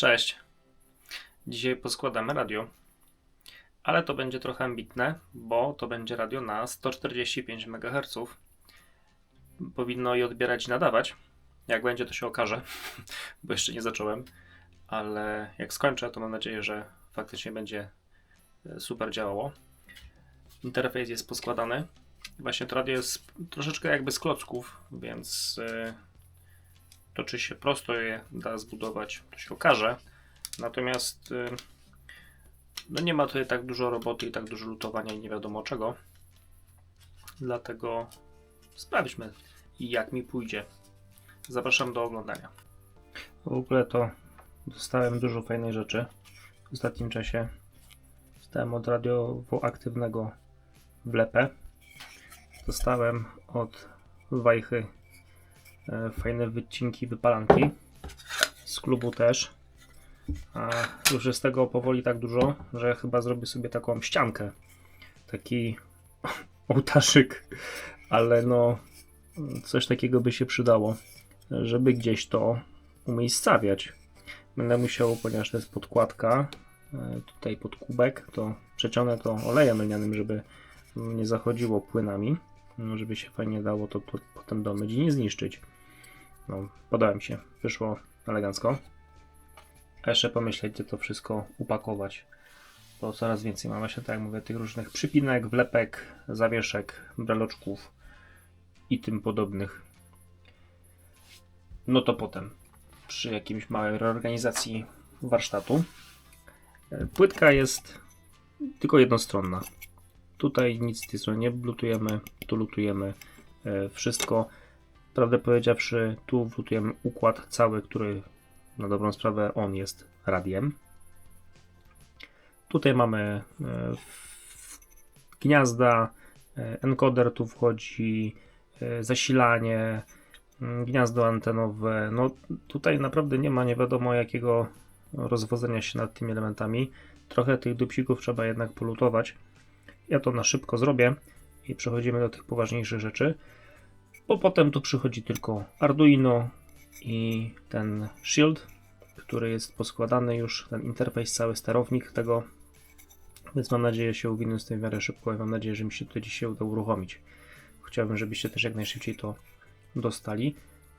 Cześć. Dzisiaj poskładamy radio. Ale to będzie trochę ambitne, bo to będzie radio na 145 MHz. Powinno je odbierać i nadawać. Jak będzie, to się okaże, bo jeszcze nie zacząłem. Ale jak skończę, to mam nadzieję, że faktycznie będzie e, super działało. Interfejs jest poskładany. Właśnie to radio jest troszeczkę jakby z klocków, więc e, to czy się prosto je da zbudować, to się okaże. Natomiast y, no nie ma tutaj tak dużo roboty i tak dużo lutowania i nie wiadomo czego. Dlatego sprawdźmy jak mi pójdzie. Zapraszam do oglądania. W ogóle to dostałem dużo fajnej rzeczy w ostatnim czasie. Dostałem od radiowo aktywnego wlepę. Dostałem od wajchy fajne wycinki wypalanki. Z klubu też. A już jest tego powoli tak dużo, że chyba zrobię sobie taką ściankę. Taki ołtarzyk, ale no coś takiego by się przydało, żeby gdzieś to umiejscawiać. Będę musiał, ponieważ to jest podkładka, e, tutaj pod kubek, to przeciągnę to olejem lnianym, żeby nie zachodziło płynami, no, żeby się fajnie dało to, to potem domyć i nie zniszczyć. No, podoba mi się, wyszło elegancko. A jeszcze pomyśleć, gdzie to wszystko upakować. Bo coraz więcej mam właśnie, tak jak mówię, tych różnych przypinek, wlepek, zawieszek, breloczków i tym podobnych. No to potem, przy jakimś małej reorganizacji warsztatu. E, Płytka jest tylko jednostronna. Tutaj nic z tej strony nie blutujemy, tu lutujemy e, wszystko. Prawdę powiedziawszy, tu wlutujemy układ cały, który na dobrą sprawę on jest radiem. Tutaj mamy e, gniazda, e, encoder tu wchodzi, e, zasilanie, mm, gniazdo antenowe. No tutaj naprawdę nie ma nie wiadomo jakiego rozwodzenia się nad tymi elementami. Trochę tych dupsików trzeba jednak polutować. Ja to na szybko zrobię i przechodzimy do tych poważniejszych rzeczy. Bo potem tu przychodzi tylko Arduino i ten shield, który jest poskładany już, ten interfejs, cały sterownik tego. Więc mam nadzieję się uwinąć z tym w miarę szybko i mam nadzieję, że mi się to dzisiaj uda uruchomić. Chciałbym, żebyście też jak najszybciej to dostali.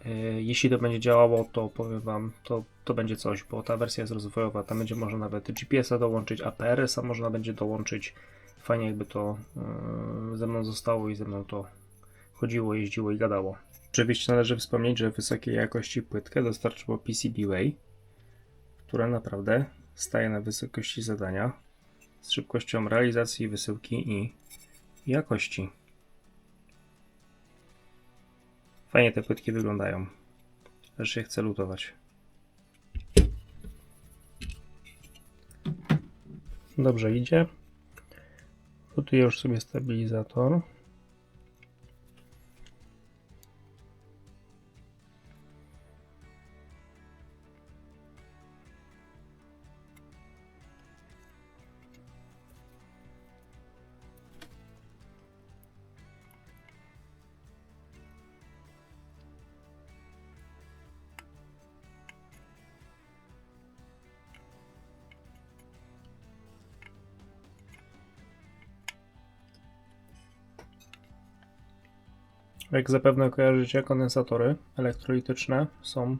E, Jeśli to będzie działało, to powiem Wam, to, to będzie coś, bo ta wersja jest rozwojowa, tam będzie można nawet GPS-a dołączyć, APRS-a można będzie dołączyć. Fajnie jakby to e, ze mną zostało i ze mną to chodziło, jeździło i gadało. Oczywiście należy wspomnieć, że wysokiej jakości płytkę dostarczyło PCBWay, które naprawdę staje na wysokości zadania z szybkością realizacji wysyłki i jakości. Fajnie te płytki wyglądają. Też się chce lutować. Dobrze idzie. Lutuję już sobie stabilizator. Jak zapewne kojarzycie, kondensatory elektrolityczne są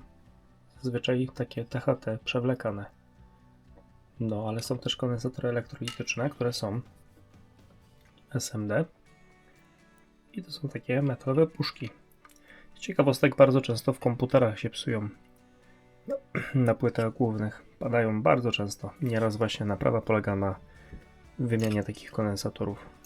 zazwyczaj takie THT przewlekane. No, ale są też kondensatory elektrolityczne, które są SMD. I to są takie metalowe puszki. Ciekawostek bardzo często w komputerach się psują. No, na płytach głównych padają bardzo często. Nieraz właśnie naprawa polega na wymianie takich kondensatorów.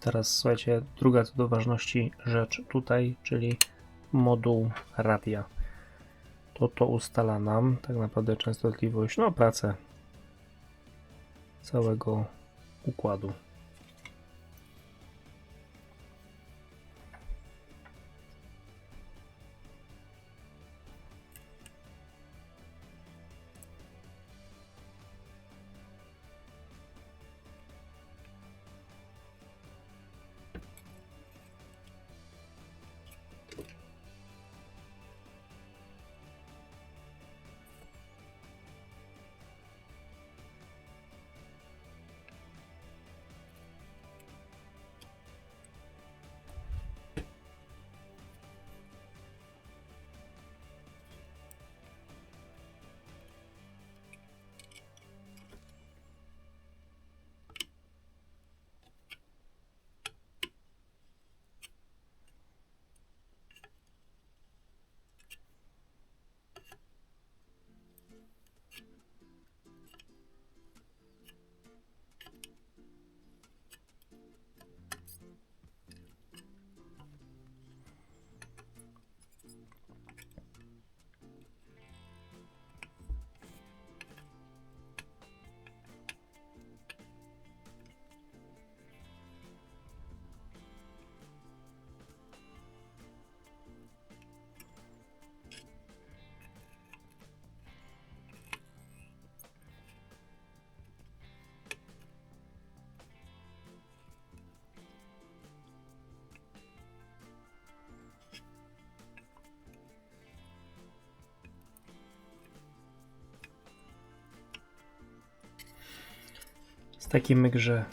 Teraz słuchajcie, druga co do ważności rzecz tutaj, czyli moduł radia. to to ustala nam tak naprawdę częstotliwość, no pracę całego układu. Jest taki myk, że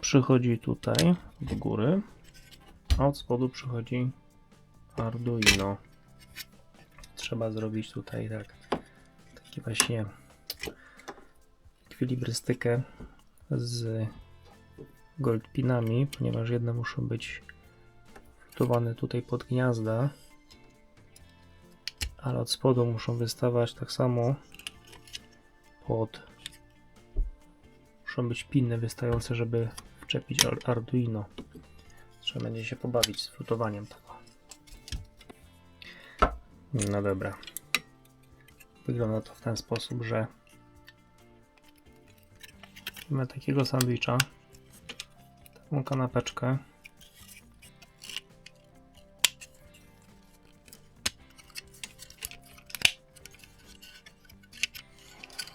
przychodzi tutaj do góry, a od spodu przychodzi Arduino. Trzeba zrobić tutaj tak, taki właśnie ekwilibrystykę z goldpinami, ponieważ jedne muszą być wtowane tutaj pod gniazda, ale od spodu muszą wystawać tak samo pod muszą być piny wystające, żeby wczepić Ar- Arduino. Trzeba będzie się pobawić z frutowaniem tego. No dobra. Wygląda to w ten sposób, że mamy takiego sandwicha, taką kanapeczkę.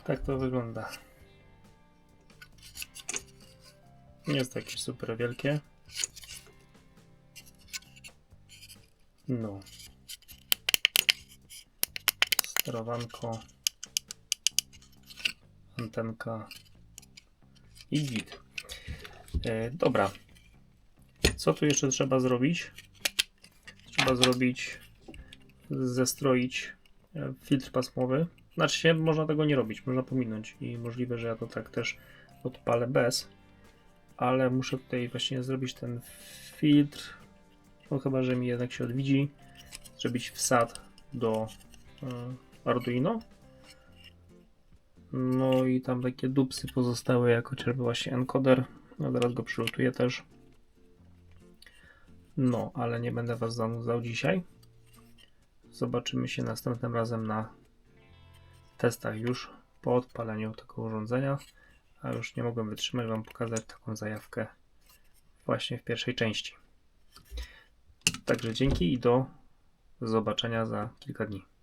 Tak to wygląda. Nie jest to jakieś super wielkie. No. Sterowanko. Antenka. I git. E, dobra. Co tu jeszcze trzeba zrobić? Trzeba zrobić, zestroić e, filtr pasmowy. Znaczy się, można tego nie robić, można pominąć i możliwe, że ja to tak też odpalę bez, ale muszę tutaj właśnie zrobić ten filtr, no chyba, że mi jednak się odwiedzi, zrobić wsad do y, Arduino. No i tam takie dupsy pozostały, jak chociażby właśnie encoder, no zaraz go przygotuję też. No, ale nie będę Was zanudzał dzisiaj. Zobaczymy się następnym razem na testach już po odpaleniu tego urządzenia, a już nie mogłem wytrzymać Wam pokazać taką zajawkę właśnie w pierwszej części. Także dzięki i do zobaczenia za kilka dni.